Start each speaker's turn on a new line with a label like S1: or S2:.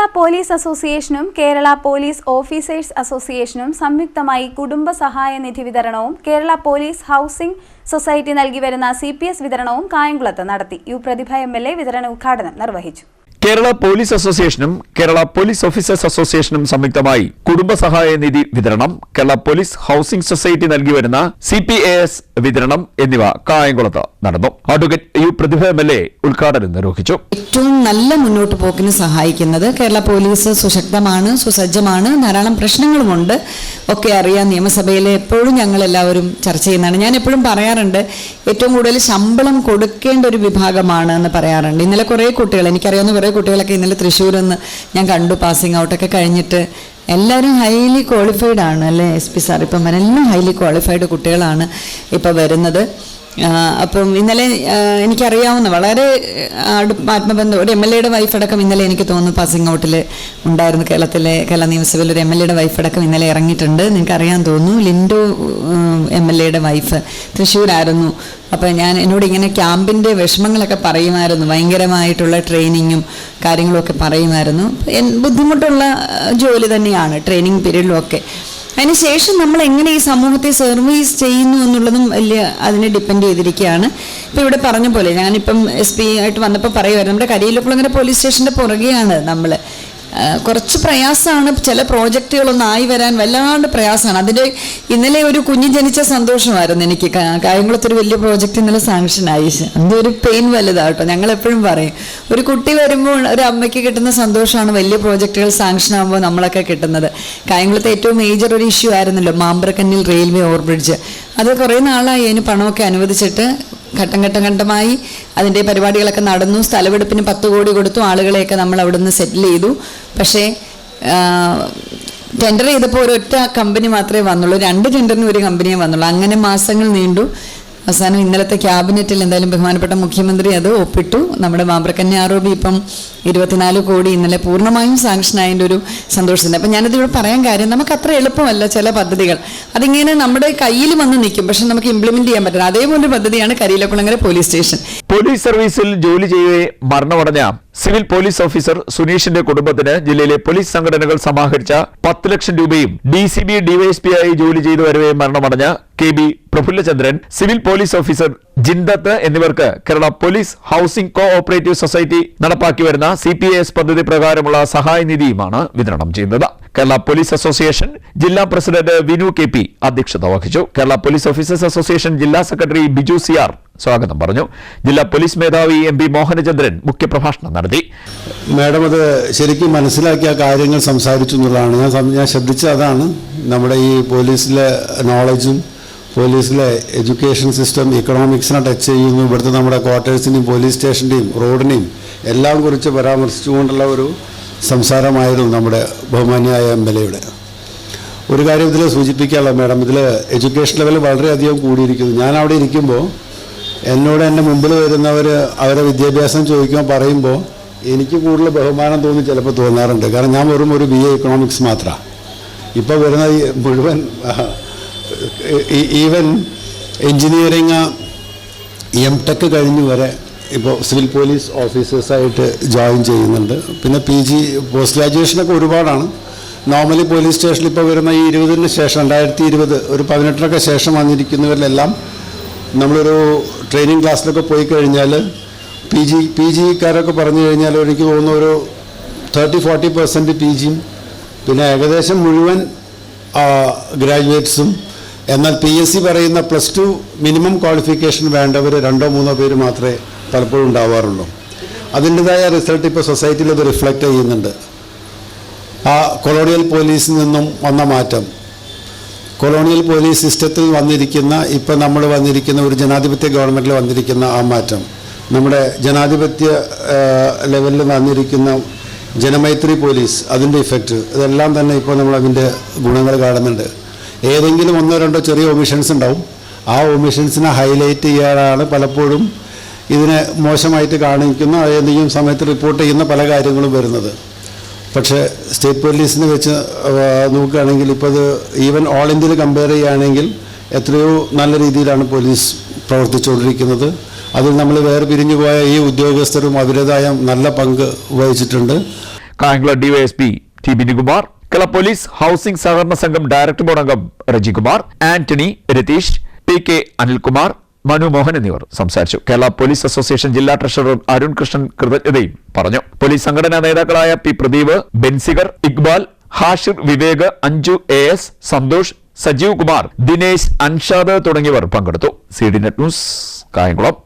S1: Kerala police അസോസിയേഷനും Kerala police officers അസോസിയേഷനും സംയുക്തമായി കുടുംബ സഹായ നിധി വിതരണവും കേരള പോലീസ് ഹൗസിംഗ് സൊസൈറ്റി നൽകി വരുന്ന സി പി എസ് വിതരണവും കായംകുളത്ത് നടത്തി. U Prathibha M L A വിതരണ ഉദ്ഘാടനം നിർവഹിച്ചു.
S2: കേരള പോലീസ് അസോസിയേഷനും കേരള പോലീസ് ഓഫീസേഴ്സ് അസോസിയേഷനും സംയുക്തമായി കുടുംബസഹായ നിധി വിതരണം കേരള പോലീസ് ഹൌസിംഗ് സൊസൈറ്റി നൽകി വരുന്ന സി പി എ എസ് വിതരണം എന്നിവ കായംകുളത്ത് നടന്നു. Advocate U Prathibha M L A ഉദ്ഘാടനം നിർവഹിച്ചു.
S3: ഏറ്റവും നല്ല മുന്നോട്ട് പോക്കിന് സഹായിക്കുന്നത് കേരള പോലീസ് സുശക്തമാണ് സുസജ്ജമാണ്. ധാരാളം പ്രശ്നങ്ങളുമുണ്ട്. ഒക്കെ അറിയാം നിയമസഭയിൽ എപ്പോഴും ഞങ്ങൾ എല്ലാവരും ചർച്ച ചെയ്യുന്നതാണ്. ഞാൻ എപ്പോഴും പറയാറുണ്ട് ഏറ്റവും കൂടുതൽ ശമ്പളം കൊടുക്കേണ്ട ഒരു വിഭാഗമാണ് എന്ന് പറയാറുണ്ട്. ഇന്നലെ കുറേ കുട്ടികൾ എനിക്കറിയാവുന്ന കുറേ കുട്ടികളൊക്കെ ഇന്നലെ തൃശ്ശൂരിൽ നിന്ന് ഞാൻ കണ്ടു പാസിംഗ് ഔട്ടൊക്കെ കഴിഞ്ഞിട്ട് എല്ലാവരും ഹൈലി ക്വാളിഫൈഡ് ആണ് അല്ലേ എസ് പി സാർ ഇപ്പം എല്ലാം ഹൈലി ക്വാളിഫൈഡ് കുട്ടികളാണ് ഇപ്പോൾ വരുന്നത്. അപ്പം ഇന്നലെ എനിക്കറിയാവുന്ന വളരെ ആത്മബന്ധം ഒരു എം എൽ എയുടെ വൈഫടക്കം ഇന്നലെ എനിക്ക് തോന്നുന്നു പാസിംഗ് ഔട്ടിൽ ഉണ്ടായിരുന്നു കേരളത്തിലെ കേരള നിയമസഭയിൽ ഒരു എം എൽ എയുടെ വൈഫടക്കം ഇന്നലെ ഇറങ്ങിയിട്ടുണ്ട്. നിങ്ങൾക്ക് അറിയാൻ തോന്നുന്നു ലിൻഡോ എം എൽ എയുടെ വൈഫ് തൃശ്ശൂരായിരുന്നു. അപ്പോൾ ഞാൻ എന്നോട് ഇങ്ങനെ ക്യാമ്പിന്റെ വിഷമങ്ങളൊക്കെ പറയുമായിരുന്നു ഭയങ്കരമായിട്ടുള്ള ട്രെയിനിങ്ങും കാര്യങ്ങളും ഒക്കെ പറയുമായിരുന്നു. ബുദ്ധിമുട്ടുള്ള ജോലി തന്നെയാണ് ട്രെയിനിങ് പീരീഡിലും ഒക്കെ. അതിനുശേഷം നമ്മൾ എങ്ങനെ ഈ സമൂഹത്തെ സർവീസ് ചെയ്യുന്നു എന്നുള്ളതും വലിയ അതിനെ ഡിപ്പെൻഡ് ചെയ്തിരിക്കുകയാണ്. ഇപ്പോൾ ഇവിടെ പറഞ്ഞ പോലെ ഞാനിപ്പം എസ് പി ആയിട്ട് വന്നപ്പോൾ പറയുമായിരുന്നു നമ്മുടെ കരിയിലക്കുളങ്ങര പോലീസ് സ്റ്റേഷന്റെ പുറകെയാണ് നമ്മൾ കുറച്ച് പ്രയാസമാണ് ചില പ്രോജക്റ്റുകളൊന്നും ആയി വരാൻ വല്ലാണ്ട് പ്രയാസമാണ് അതിന്റെ ഇന്നലെ ഒരു കുഞ്ഞ് ജനിച്ച സന്തോഷമായിരുന്നു എനിക്ക്. കായംകുളത്തൊരു വലിയ പ്രോജക്റ്റ് ഇന്നലെ സാങ്ഷനായി ആയി. ഒരു പെയിൻ വലുതാട്ടോ ഞങ്ങൾ എപ്പോഴും പറയും. ഒരു കുട്ടി വരുമ്പോൾ ഒരു അമ്മയ്ക്ക് കിട്ടുന്ന സന്തോഷമാണ് വലിയ പ്രോജക്റ്റുകൾ സാങ്ഷൻ ആകുമ്പോൾ നമ്മളൊക്കെ കിട്ടുന്നത്. കായംകുളത്തെ ഏറ്റവും മേജർ ഒരു ഇഷ്യൂ ആയിരുന്നല്ലോ മാമ്പ്രക്കന്നിൽ റെയിൽവേ ഓവർബ്രിഡ്ജ് അത് കുറേ നാളായി അതിന് പണമൊക്കെ അനുവദിച്ചിട്ട് ഘട്ടം ഘട്ടം ഘട്ടമായി അതിന്റെ പരിപാടികളൊക്കെ നടന്നു. സ്ഥലമെടുപ്പിന് പത്ത് കോടി കൊടുത്തു. ആളുകളെയൊക്കെ നമ്മൾ അവിടുന്ന് സെറ്റിൽ ചെയ്തു. പക്ഷേ ടെൻഡർ ചെയ്തപ്പോൾ ഒരൊറ്റ കമ്പനി മാത്രമേ വന്നുള്ളൂ. രണ്ട് ടെൻഡറിന് ഒരു കമ്പനിയെ വന്നുള്ളൂ. അങ്ങനെ മാസങ്ങൾ നീണ്ടു. അവസാനം ഇന്നലത്തെ ക്യാബിനറ്റിൽ എന്തായാലും ബഹുമാനപ്പെട്ട മുഖ്യമന്ത്രി അത് ഒപ്പിട്ടു. നമ്മുടെ മാമ്പ്രക്കന്യ ആരോപി ഇപ്പം ഇരുപത്തിനാല് കോടി ഇന്നലെ പൂർണമായും സാങ്ഷൻ ആയതിന്റെ ഒരു സന്തോഷത്തിന്റെ അപ്പം ഞാനിതിവിടെ പറയാൻ കാര്യം നമുക്ക് അത്ര എളുപ്പമല്ല ചില പദ്ധതികൾ. അതിങ്ങനെ നമ്മുടെ കയ്യിൽ വന്ന് നിൽക്കും. പക്ഷെ നമുക്ക് ഇംപ്ലിമെന്റ് ചെയ്യാൻ പറ്റില്ല. അതേപോലെ പദ്ധതിയാണ് കരിയിലക്കുളങ്ങര പോലീസ് സ്റ്റേഷൻ
S2: പോലീസ് സർവീസിൽ ജോലി ചെയ്യവേ മരണമടഞ്ഞ സിവിൽ പോലീസ് ഓഫീസർ സുനീഷിന്റെ കുടുംബത്തിന് ജില്ലയിലെ പോലീസ് സംഘടനകൾ സമാഹരിച്ച പത്ത് ലക്ഷം രൂപയും ഡി സി ബി ഡിവൈഎസ്പി ആയി ജോലി ചെയ്തു വരവേ മരണമടഞ്ഞ K B Prafullachandran civil police officer Jindath എന്നിവർക്ക് Kerala police housing co operative society നടപ്പാക്കി വരുന്ന സി പി എസ് പദ്ധതി പ്രകാരമുള്ള സഹായ നിധിയുമാണ് വിതരണം ചെയ്യുന്നത്. കേരള പോലീസ് അസോസിയേഷൻ ജില്ലാ പ്രസിഡന്റ് വിനു കെ പി അധ്യക്ഷത വഹിച്ചു. കേരള പോലീസ് ഓഫീസേഴ്സ് അസോസിയേഷൻ ജില്ലാ സെക്രട്ടറി ബിജു സി ആർ സ്വാഗതം പറഞ്ഞു. ജില്ലാ പോലീസ് മേധാവി എം പി മോഹനചന്ദ്രൻ മുഖ്യപ്രഭാഷണം നടത്തി.
S4: മാഡം അത് ശരിക്കും മനസ്സിലാക്കിയ കാര്യങ്ങൾ സംസാരിച്ചു എന്നുള്ളതാണ്. ഞാൻ ശ്രദ്ധിച്ചത് അതാണ്. നമ്മുടെ ഈ പോലീസിലെ നോളജും പോലീസിലെ എഡ്യൂക്കേഷൻ സിസ്റ്റം ഇക്കണോമിക്സിനെ ടച്ച് ചെയ്യുന്നു. ഇവിടുത്തെ നമ്മുടെ ക്വാർട്ടേഴ്സിന്റെയും പോലീസ് സ്റ്റേഷന്റെയും റോഡിനെയും എല്ലാം കുറിച്ച് പരാമർശിച്ചുകൊണ്ടുള്ള ഒരു സംസാരമായിരുന്നു നമ്മുടെ ബഹുമാന്യായ എം എൽ എയുടെ. ഒരു കാര്യം ഇതിൽ സൂചിപ്പിക്കാനുള്ള മാഡം ഇതിൽ എഡ്യൂക്കേഷൻ ലെവൽ വളരെയധികം കൂടിയിരിക്കുന്നു. ഞാൻ അവിടെ ഇരിക്കുമ്പോൾ എന്നോട് എന്റെ മുമ്പിൽ വരുന്നവർ അവരെ വിദ്യാഭ്യാസം ചോദിക്കുമ്പോൾ പറയുമ്പോൾ എനിക്ക് കൂടുതൽ ബഹുമാനം തോന്നി ചിലപ്പോൾ തോന്നാറുണ്ട്. കാരണം ഞാൻ വെറും ഒരു ബി എ ഇക്കണോമിക്സ് മാത്രമാണ്. ഇപ്പോൾ വരുന്ന മുഴുവൻ ഈവൻ എൻജിനീയറിങ് എം ടെക് കഴിഞ്ഞ് വരെ ഇപ്പോൾ സിവിൽ പോലീസ് ഓഫീസേഴ്സായിട്ട് ജോയിൻ ചെയ്യുന്നുണ്ട്. പിന്നെ പി ജി പോസ്റ്റ് ഗ്രാജുവേഷനൊക്കെ ഒരുപാടാണ്. നോർമലി പോലീസ് സ്റ്റേഷനിൽ ഇപ്പോൾ വരുന്ന ഈ ഇരുപതിന് ശേഷം രണ്ടായിരത്തി ഇരുപത് ഒരു പതിനെട്ടിനൊക്കെ ശേഷം വന്നിരിക്കുന്നവരിലെല്ലാം നമ്മളൊരു ട്രെയിനിങ് ക്ലാസ്സിലൊക്കെ പോയി കഴിഞ്ഞാൽ പി ജി പി ജിക്കാരൊക്കെ പറഞ്ഞു കഴിഞ്ഞാൽ എനിക്ക് തോന്നുന്നു ഒരു തേർട്ടി ഫോർട്ടി പെർസെന്റ് പി ജിയും പിന്നെ ഏകദേശം മുഴുവൻ ഗ്രാജുവേറ്റ്സും എന്നാൽ പി എസ് സി പറയുന്ന പ്ലസ് ടു മിനിമം ക്വാളിഫിക്കേഷൻ വേണ്ടവർ രണ്ടോ മൂന്നോ പേര് മാത്രമേ പലപ്പോഴും ഉണ്ടാവാറുള്ളൂ. അതിന്റെതായ റിസൾട്ട് ഇപ്പോൾ സൊസൈറ്റിയിൽ അത് റിഫ്ലക്റ്റ് ചെയ്യുന്നുണ്ട്. ആ കൊളോണിയൽ പോലീസിൽ നിന്നും വന്ന മാറ്റം. കൊളോണിയൽ പോലീസ് സിസ്റ്റത്തിൽ വന്നിരിക്കുന്ന ഇപ്പം നമ്മൾ വന്നിരിക്കുന്ന ഒരു ജനാധിപത്യ ഗവൺമെന്റിൽ വന്നിരിക്കുന്ന ആ മാറ്റം. നമ്മുടെ ജനാധിപത്യ ലെവലിൽ വന്നിരിക്കുന്ന ജനമൈത്രി പോലീസ് അതിന്റെ ഇഫക്റ്റ് ഇതെല്ലാം തന്നെ ഇപ്പോൾ നമ്മൾ അതിന്റെ ഗുണങ്ങൾ കാണുന്നുണ്ട്. ഏതെങ്കിലും ഒന്നോ രണ്ടോ ചെറിയ ഒമിഷൻസ് ഉണ്ടാവും. ആ ഒമിഷൻസിനെ ഹൈലൈറ്റ് ചെയ്യാനാണ് പലപ്പോഴും ഇതിനെ മോശമായിട്ട് കാണിക്കുന്ന ഏതെങ്കിലും സമയത്ത് റിപ്പോർട്ട് ചെയ്യുന്ന പല കാര്യങ്ങളും വരുന്നത്. പക്ഷേ സ്റ്റേറ്റ് പോലീസിനെ വെച്ച് നോക്കുകയാണെങ്കിൽ ഇപ്പോൾ അത് ഈവൻ ഓൾ ഇന്ത്യയിൽ കമ്പയർ ചെയ്യുകയാണെങ്കിൽ എത്രയോ നല്ല രീതിയിലാണ് പോലീസ് പ്രവർത്തിച്ചുകൊണ്ടിരിക്കുന്നത്. അതിൽ നമ്മൾ വേറെ പിരിഞ്ഞു പോയ ഈ ഉദ്യോഗസ്ഥരും അവരുടേതായ നല്ല പങ്ക് വഹിച്ചിട്ടുണ്ട്.
S2: Kayamkulam DYSP T. Binikumar Kerala police housing സഹകരണ സംഘം ഡയറക്ടർ ബോർഡ് അംഗം റജികുമാർ ആന്റണി രതീഷ് പി കെ അനിൽകുമാർ മനു മോഹൻ എന്നിവർ സംസാരിച്ചു. കേരള പോലീസ് അസോസിയേഷൻ ജില്ലാ ട്രഷറർ അരുൺ കൃഷ്ണൻ കൃതജ്ഞതയും പറഞ്ഞു. പോലീസ് സംഘടനാ നേതാക്കളായ P Pradeep Benziger Iqbal Hashir Vivek Anju A S Santhosh Sajeev Kumar Dinesh Anshad തുടങ്ങിയവർ പങ്കെടുത്തു. C D net news Kayamkulam.